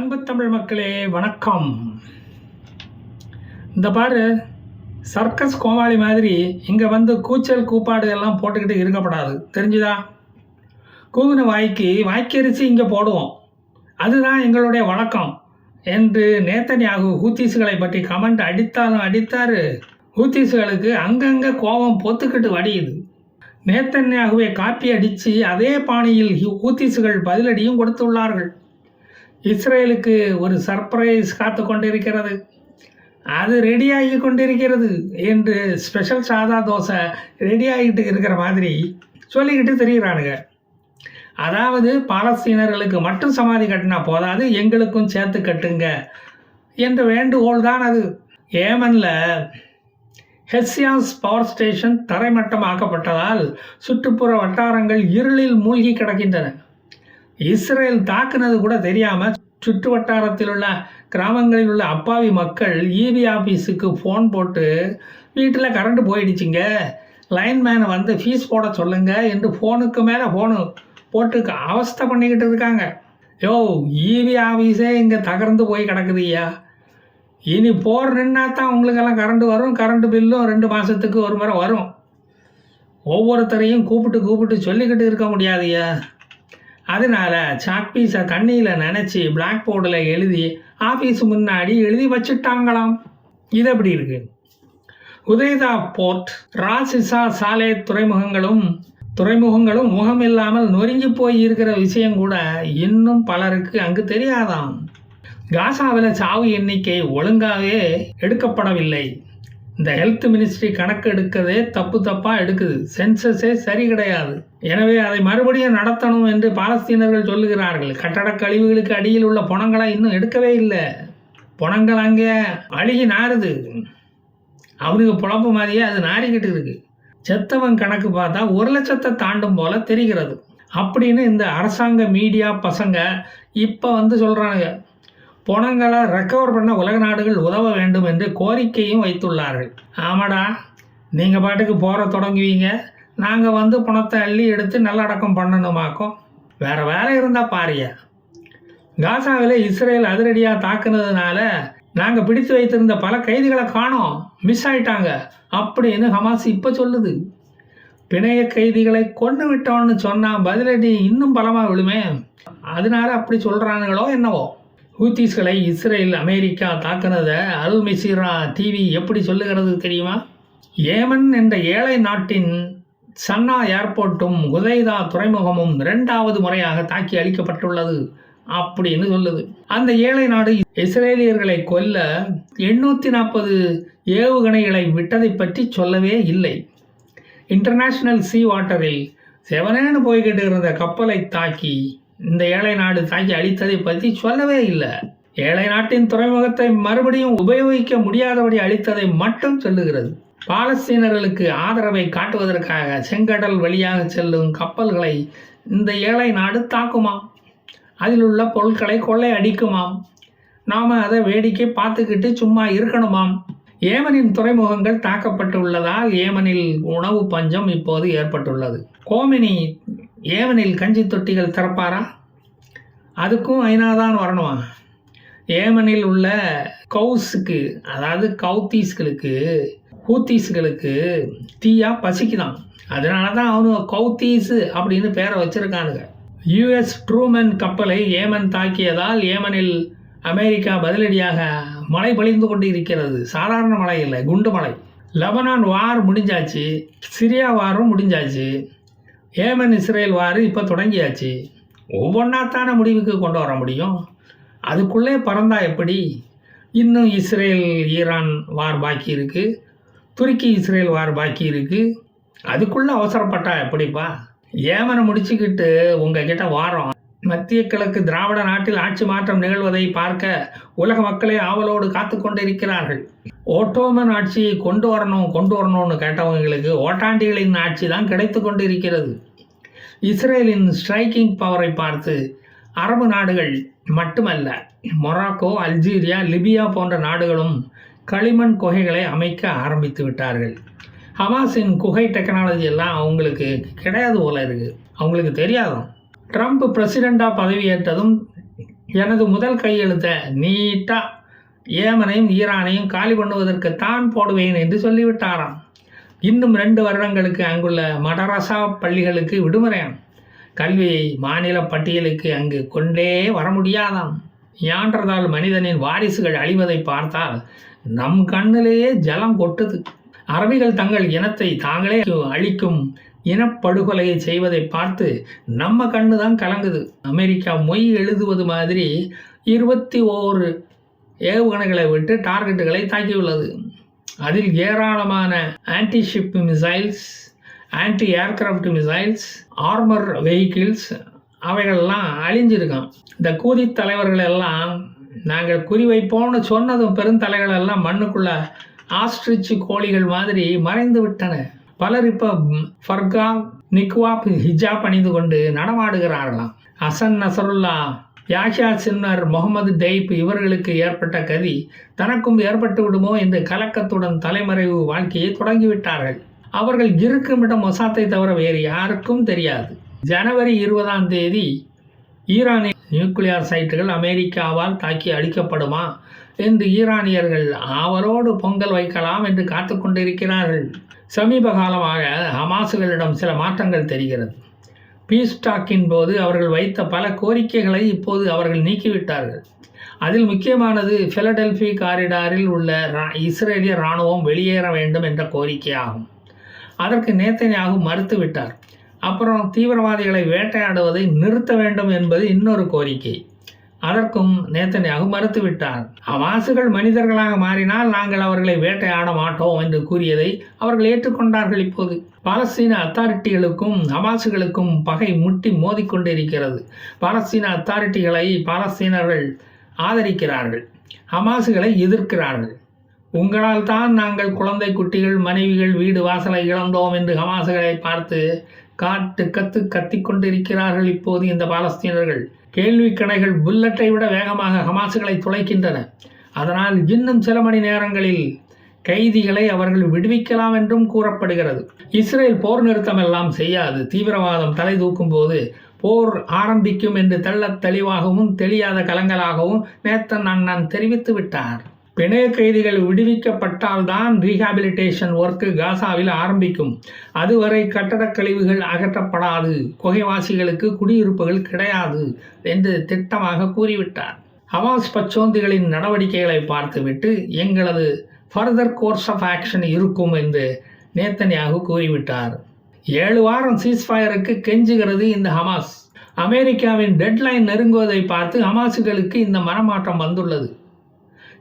அன்பு தமிழ் மக்களே வணக்கம். இந்த பாரு சர்க்கஸ் கோமாளி மாதிரி இங்கே வந்து கூச்சல் கூப்பாடு எல்லாம் போட்டுக்கிட்டு இருக்கப்படாது. தெரிஞ்சுதா? கூகுன வாய்க்கு வாய்க்கரிசி இங்கே போடுவோம். அதுதான் எங்களுடைய வழக்கம் என்று நேத்தன்யாகு ஹூத்தீஸுகளை பற்றி கமெண்ட் அடித்தாலும் அடித்தார். ஹூத்தீஸுகளுக்கு அங்கங்கே கோபம் பொத்துக்கிட்டு வடியுது. நேத்தன்யாகுவை காப்பி அடித்து அதே பாணியில் ஹூத்தீஸுகள் பதிலடியும் கொடுத்துள்ளார்கள். இஸ்ரேலுக்கு ஒரு சர்ப்ரைஸ் காத்து கொண்டிருக்கிறது அது ரெடியாகி கொண்டிருக்கிறது என்று ஸ்பெஷல் சாதா தோசை ரெடியாகிட்டு இருக்கிற மாதிரி சொல்லிக்கிட்டு தெரிகிறானுங்க. அதாவது பாலஸ்தீனர்களுக்கு மட்டும் சமாதி கட்டினா போதாது எங்களுக்கும் சேர்த்து கட்டுங்க என்ற வேண்டுகோள் தான் அது. ஏமனில் ஹெஸ்யாஸ் பவர் ஸ்டேஷன் தரைமட்டமாக்கப்பட்டதால் சுற்றுப்புற வட்டாரங்கள் இருளில் மூழ்கி கிடக்கின்றன. இஸ்ரேல் தாக்குனது கூட தெரியாமல் சுற்று வட்டாரத்தில் உள்ள கிராமங்களில் உள்ள அப்பாவி மக்கள் இபி ஆஃபீஸுக்கு ஃபோன் போட்டு வீட்டில் கரண்ட் போயிடுச்சுங்க. லைன்மேனை வந்து ஃபீஸ் போட சொல்லுங்க என்று ஃபோனுக்கு மேலே ஃபோனு போட்டு அவஸ்தை பண்ணிக்கிட்டு இருக்காங்க. யோ இபி ஆஃபீஸே இங்கே தகர்ந்து போய் கிடக்குதுய்யா இனி போர் நின்னா தான் உங்களுக்கெல்லாம் கரண்ட் வரும். கரண்ட் பில்லும் ரெண்டு மாதத்துக்கு ஒரு முறை வரும். ஒவ்வொருத்தரையும் கூப்பிட்டு கூப்பிட்டு சொல்லிக்கிட்டு இருக்க முடியாதுய்யா அதனால சாக் பீஸை தண்ணியில் நினச்சி பிளாக் போர்டில் எழுதி ஆஃபீஸ் முன்னாடி எழுதி வச்சுட்டாங்களாம். இது எப்படி இருக்கு? உதயதா போர்ட் ராசிசா சாலை துறைமுகங்களும் துறைமுகங்களும் முகம் இல்லாமல் நொறுங்கி போய் இருக்கிற விஷயம் கூட இன்னும் பலருக்கு அங்கு தெரியாதாம். காசாவில் சாவு எண்ணிக்கை ஒழுங்காகவே எடுக்கப்படவில்லை. இந்த ஹெல்த் மினிஸ்ட்ரி கணக்கு எடுக்கதே தப்பு தப்பாக எடுக்குது. சென்சஸே சரி கிடையாது. எனவே அதை மறுபடியும் நடத்தணும் என்று பாலஸ்தீனர்கள் சொல்லுகிறார்கள். கட்டடக் கழிவுகளுக்கு அடியில் உள்ள பணங்களை இன்னும் எடுக்கவே இல்லை. பணங்கள் அங்கே அழுகி நாறுது. அவனுக்கு புழப்பு மாதிரியே அது நாறிக்கிட்டு இருக்கு. செத்தவன் கணக்கு பார்த்தா ஒரு லட்சத்தை தாண்டும் போல தெரிகிறது. அப்படின்னு இந்த அரசாங்க மீடியா பசங்க இப்போ வந்து சொல்கிறானுங்க பணங்களை ரெக்கவர் பண்ண உலக நாடுகள் உதவ வேண்டும் என்று கோரிக்கையும் வைத்துள்ளார்கள். ஆமாடா நீங்கள் பாட்டுக்கு போகிற தொடங்குவீங்க. நாங்கள் வந்து பணத்தை அள்ளி எடுத்து நல்லடக்கம் பண்ணணுமாக்கோ வேறு வேலை இருந்தால் பாரிய காசாவில் இஸ்ரேல் அதிரடியாக தாக்குனதுனால நாங்கள் பிடித்து வைத்திருந்த பல கைதிகளை காணோம். மிஸ் ஆயிட்டாங்க. அப்படின்னு ஹமாஸ் இப்போ சொல்லுது. பிணைய கைதிகளை கொண்டு விட்டோன்னு சொன்னால் பதிலடி இன்னும் பலமாக விழுமே. அதனால அப்படி சொல்கிறானுங்களோ என்னவோ. ஹூத்திஸ்களை இஸ்ரேல் அமெரிக்கா தாக்குனதை அல் மிசிரா டிவி எப்படி சொல்லுகிறது தெரியுமா? ஏமன் என்ற ஏழை நாட்டின் சன்னா ஏர்போர்ட்டும் குதைதா துறைமுகமும் இரண்டாவது முறையாக தாக்கி அளிக்கப்பட்டுள்ளது அப்படின்னு சொல்லுது. அந்த ஏழை நாடு இஸ்ரேலியர்களை கொல்ல எண்ணூற்றி நாற்பது ஏவுகணைகளை விட்டதை பற்றி சொல்லவே இல்லை. இன்டர்நேஷ்னல் சீ வாட்டரில் செவனேன்னு போய்கிட்டு இருந்த கப்பலை தாக்கி இந்த ஏழை நாடு தாக்கி அழித்ததை பற்றி சொல்லவே இல்லை. ஏழை நாட்டின் துறைமுகத்தை மறுபடியும் உபயோகிக்க முடியாதபடி அழித்ததை மட்டும் சொல்லுகிறது. பாலஸ்தீனர்களுக்கு ஆதரவை காட்டுவதற்காக செங்கடல் வழியாக செல்லும் கப்பல்களை இந்த ஏழை நாடு தாக்குமாம் அதில் உள்ள பொருட்களை கொள்ளை அடிக்குமாம்? நாம் அதை வேடிக்கை பார்த்துக்கிட்டு சும்மா இருக்கணுமாம்? ஏமனின் துறைமுகங்கள் தாக்கப்பட்டுள்ளதால் ஏமனில் உணவு பஞ்சம் இப்போது ஏற்பட்டுள்ளது. கோமினி ஏமனில் கஞ்சி தொட்டிகள் திறப்பாரா? அதுக்கும் ஐநாதான் வரணுமா? ஏமனில் உள்ள கவுஸுக்கு அதாவது கவுத்தீஸ்களுக்கு ஹூத்தீஸ்களுக்கு தீயாக பசிக்குதான். அதனால தான் அவனு கவுத்தீஸு அப்படின்னு பேரை வச்சிருக்கானுங்க. யுஎஸ் ட்ரூமன் கப்பலை ஏமன் தாக்கியதால் ஏமனில் அமெரிக்கா பதிலடியாக மழை பொழிந்து கொண்டு இருக்கிறது சாதாரண மழை இல்லை குண்டு மழை. லெபனான் வார் முடிஞ்சாச்சு சிரியா வாரும் முடிஞ்சாச்சு. ஏமன் இஸ்ரேல் வார் இப்போ தொடங்கியாச்சு. ஒவ்வொன்றாத்தான முடிவுக்கு கொண்டு வர முடியும்? அதுக்குள்ளே பறந்தா எப்படி? இன்னும் இஸ்ரேல் ஈரான் வார் பாக்கி இருக்குது துருக்கி இஸ்ரேல் வார் பாக்கி இருக்குது அதுக்குள்ளே அவசரப்பட்டா எப்படிப்பா? ஏமனை முடிச்சுக்கிட்டு உங்ககிட்ட வாரம். மத்திய கிழக்கு திராவிட நாட்டில் ஆட்சி மாற்றம் நிகழ்வதை பார்க்க உலக மக்களே ஆவலோடு காத்து கொண்டிருக்கிறார்கள். ஓட்டோமன் ஆட்சியை கொண்டு வரணும் கொண்டு வரணும்னு கேட்டவங்களுக்கு ஓட்டாண்டிகளின் ஆட்சி தான் கிடைத்து கொண்டிருக்கிறது. இஸ்ரேலின் ஸ்ட்ரைக்கிங் பவரை பார்த்து அரபு நாடுகள் மட்டுமல்ல மொராக்கோ அல்ஜீரியா லிபியா போன்ற நாடுகளும் களிமண் குகைகளை அமைக்க ஆரம்பித்து விட்டார்கள். ஹமாஸின் குகை டெக்னாலஜி எல்லாம் அவங்களுக்கு கிடையாது போல இருக்குது அவங்களுக்கு தெரியாதான். ட்ரம்ப் பிரசிடெண்டாக பதவியேற்றதும் எனது முதல் கையெழுத்தை நீட்டாக ஏமனையும் ஈரானையும் காலி பண்ணுவதற்கு தான் போடுவேன் என்று சொல்லிவிட்டாராம். இன்னும் ரெண்டு வருடங்களுக்கு அங்குள்ள மடரசா பள்ளிகளுக்கு விடுமுறையாம். கல்வியை மாநில பட்டியலுக்கு அங்கு கொண்டே வர முடியாதாம். யான்றதால் மனிதனின் வாரிசுகள் அழிவதை பார்த்தால் நம் கண்ணிலேயே ஜலம் கொட்டுது. அரபிகள் தங்கள் இனத்தை தாங்களே அழிக்கும் இனப்படுகொலையை செய்வதை பார்த்து நம்ம கண்ணு தான் கலங்குது. அமெரிக்கா மொய் எழுதுவது மாதிரி இருபத்தி ஓரு ஏவுகணைகளை விட்டு டார்கெட்டுகளை தாக்கியுள்ளது. அதில் ஏராளமான antiship missiles anti aircraft missiles armour vehicles அவைகள்லாம் அழிஞ்சிருக்கான் இந்த கூதி தலைவர்கள் எல்லாம் நாங்கள் குறிவைப்போம்னு சொன்னதும் பெருந்தலைகள் எல்லாம் மண்ணுக்குள்ள ஆஸ்ட்ரிச் கோழிகள் மாதிரி மறைந்து விட்டன. பலர் இப்போ ஃபர்கா நிக்வாப் ஹிஜாப் அணிந்து கொண்டு நடமாடுகிறார்களாம். Hassan Nasrallah Yahya Sinwar Mohammed Deif இவர்களுக்கு ஏற்பட்ட கதி தனக்கும் ஏற்பட்டு விடுமோ என்று கலக்கத்துடன் தலைமறைவு வாழ்க்கையை தொடங்கிவிட்டார்கள். அவர்கள் இருக்குமிடம் மொசாத்தை தவிர வேறு யாருக்கும் தெரியாது. ஜனவரி இருபதாம் தேதி ஈரானிய நியூக்ளியர் சைட்டுகள் அமெரிக்காவால் தாக்கி அழிக்கப்படுமா என்று ஈரானியர்கள் அவரோடு பொங்கல் வைக்கலாம் என்று காத்து கொண்டிருக்கிறார்கள். சமீப காலமாக ஹமாசுகளிடம் சில மாற்றங்கள் தெரிகிறது. பீஸ் டாக்கின் போது அவர்கள் வைத்த பல கோரிக்கைகளை இப்போது அவர்கள் நீக்கிவிட்டார்கள். அதில் முக்கியமானது பிலடெல்பி காரிடாரில் உள்ள ரா- இஸ்ரேலிய இராணுவம் வெளியேற வேண்டும் என்ற கோரிக்கையாகும். அதற்கு நேத்தனியாகு மறுத்துவிட்டார். அப்புறம் தீவிரவாதிகளை வேட்டையாடுவதை நிறுத்த வேண்டும் என்பது இன்னொரு கோரிக்கை. அதற்கும் நேத்தனியாகு மறுத்துவிட்டார். ஹமாசுகள் மனிதர்களாக மாறினால் நாங்கள் அவர்களை வேட்டையாட மாட்டோம் என்று கூறியதை அவர்கள் ஏற்றுக்கொண்டார்கள் இப்போது. பாலஸ்தீன அத்தாரிட்டிகளுக்கும் ஹமாசுகளுக்கும் பகை முட்டி மோதிக்கொண்டிருக்கிறது. பாலஸ்தீன அத்தாரிட்டிகளை பாலஸ்தீனர்கள் ஆதரிக்கிறார்கள் ஹமாசுகளை எதிர்க்கிறார்கள். உங்களால் தான் நாங்கள் குழந்தை குட்டிகள் மனைவிகள் வீடு வாசலை இழந்தோம் என்று ஹமாசுகளை பார்த்து காட்டு கத்து கத்திக்கொண்டிருக்கிறார்கள் இப்போது இந்த பாலஸ்தீனர்கள். கேள்வி கணைகள் புல்லட்டை விட வேகமாக ஹமாசுகளை துளைக்கின்றன. அதனால் இன்னும் சில மணி நேரங்களில் கைதிகளை அவர்கள் விடுவிக்கலாம் என்றும் கூறப்படுகிறது. இஸ்ரேல் போர் நிறுத்தம் எல்லாம் செய்யாது. தீவிரவாதம் தலை தூக்கும் போது போர் ஆரம்பிக்கும் என்று தெள்ளத் தெளிவாகவும் தெரியாத கலங்களாகவும் நேத்தன் அண்ணன் தெரிவித்து விட்டார். பிணைய கைதிகள் விடுவிக்கப்பட்டால்தான் ரீஹாபிலிட்டேஷன் ஒர்க்கு காசாவில் ஆரம்பிக்கும். அதுவரை கட்டடக் கழிவுகள் அகற்றப்படாது. குகைவாசிகளுக்கு குடியிருப்புகள் கிடையாது என்று திட்டமாக கூறிவிட்டார். ஹமாஸ் பச்சோந்திகளின் நடவடிக்கைகளை பார்த்துவிட்டு எங்களது ஃபர்தர் கோர்ஸ் ஆஃப் ஆக்ஷன் இருக்கும் என்று நேத்தனியாக கூறிவிட்டார். ஏழு வாரம் சீஸ்ஃபயருக்கு கெஞ்சுகிறது இந்த ஹமாஸ். அமெரிக்காவின் டெட்லைன் நெருங்குவதை பார்த்து ஹமாஸுகளுக்கு இந்த மனமாற்றம் வந்துள்ளது.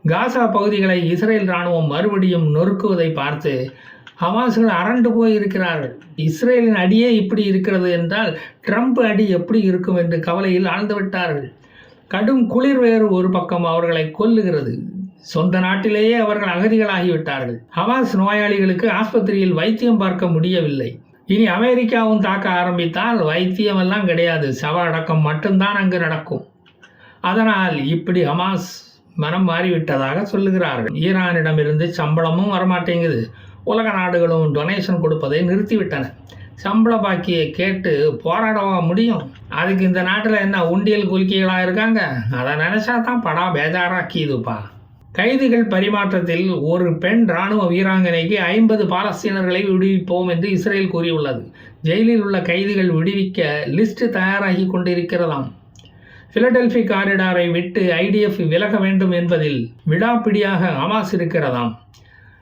காசா பகுதிகளை இஸ்ரேல் இராணுவம் மறுபடியும் நொறுக்குவதை பார்த்து ஹமாஸ்கள் அரண்டு போய் இருக்கிறார்கள் இஸ்ரேலின் அடியே இப்படி இருக்கிறது என்றால் ட்ரம்ப் அடி எப்படி இருக்கும் என்று கவலையில் ஆழ்ந்துவிட்டார்கள். கடும் குளிர் வேறு ஒரு பக்கம் அவர்களை கொல்லுகிறது. சொந்த நாட்டிலேயே அவர்கள் அகதிகளாகிவிட்டார்கள். ஹமாஸ் நோயாளிகளுக்கு ஆஸ்பத்திரியில் வைத்தியம் பார்க்க முடியவில்லை. இனி அமெரிக்காவும் தாக்க ஆரம்பித்தால் வைத்தியமெல்லாம் கிடையாது. சவ அடக்கம் மட்டும்தான் அங்கு நடக்கும். அதனால் இப்படி ஹமாஸ் மனம் மாறிவிட்டதாக சொல்லுகிறார்கள். ஈரானிடமிருந்து சம்பளமும் வரமாட்டேங்குது. உலக நாடுகளும் டொனேஷன் கொடுப்பதை நிறுத்திவிட்டன. சம்பள பாக்கியை கேட்டு போராடவா முடியும்? அதுக்கு இந்த நாட்டில் என்ன உண்டியல் குலுக்கிகளாக இருக்காங்க? அதை நினச்சா தான் படா பேஜாராக்கிதுப்பா. கைதிகள் பரிமாற்றத்தில் ஒரு பெண் இராணுவ வீராங்கனைக்கு ஐம்பது பாலஸ்தீனர்களை விடுவிப்போம் என்று இஸ்ரேல் கூறியுள்ளது. ஜெயிலில் உள்ள கைதிகள் விடுவிக்க லிஸ்ட் தயாராகி கொண்டிருக்கிறதாம். பிலடெல்பி காரிடாரை விட்டு ஐடிஎஃப் விலக வேண்டும் என்பதில் விடாப்பிடியாக ஹமாஸ் இருக்கிறதாம்.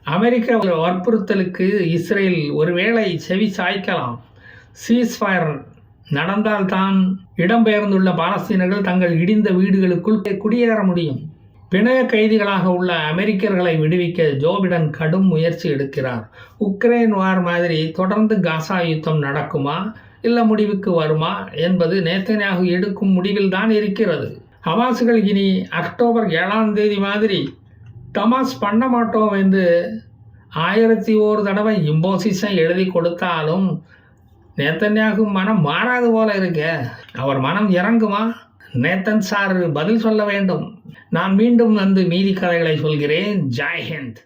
அமெரிக்க வற்புறுத்தலுக்கு இஸ்ரேல் ஒருவேளை செவி சாய்க்கலாம். சீஸ்ஃபயர் நடந்தால்தான் இடம்பெயர்ந்துள்ள பாலஸ்தீனர்கள் தங்கள் இடிந்த வீடுகளுக்குள் குடியேற முடியும். பிணைய கைதிகளாக உள்ள அமெரிக்கர்களை விடுவிக்க ஜோபிடன் கடும் முயற்சி எடுக்கிறார். உக்ரைன் வார் மாதிரி தொடர்ந்து காசா யுத்தம் நடக்குமா? இல்ல முடிவுக்கு வருமா என்பது நேத்தனியாக எடுக்கும் முடிவில் தான் இருக்கிறது. ஹமாசுகள் இனி அக்டோபர் ஏழாம் தேதி மாதிரி தமாஸ் பண்ண மாட்டோம் என்று ஆயிரத்தி ஒரு தடவை இம்போசிஸை எழுதி கொடுத்தாலும் நேத்தன்யாகு மனம் மாறாது போல இருக்கே. அவர் மனம் இறங்குமா? நேத்தன் சார் பதில் சொல்ல வேண்டும். நான் மீண்டும் வந்து மீதி கதைகளை சொல்கிறேன். ஜெய் ஹிந்த்.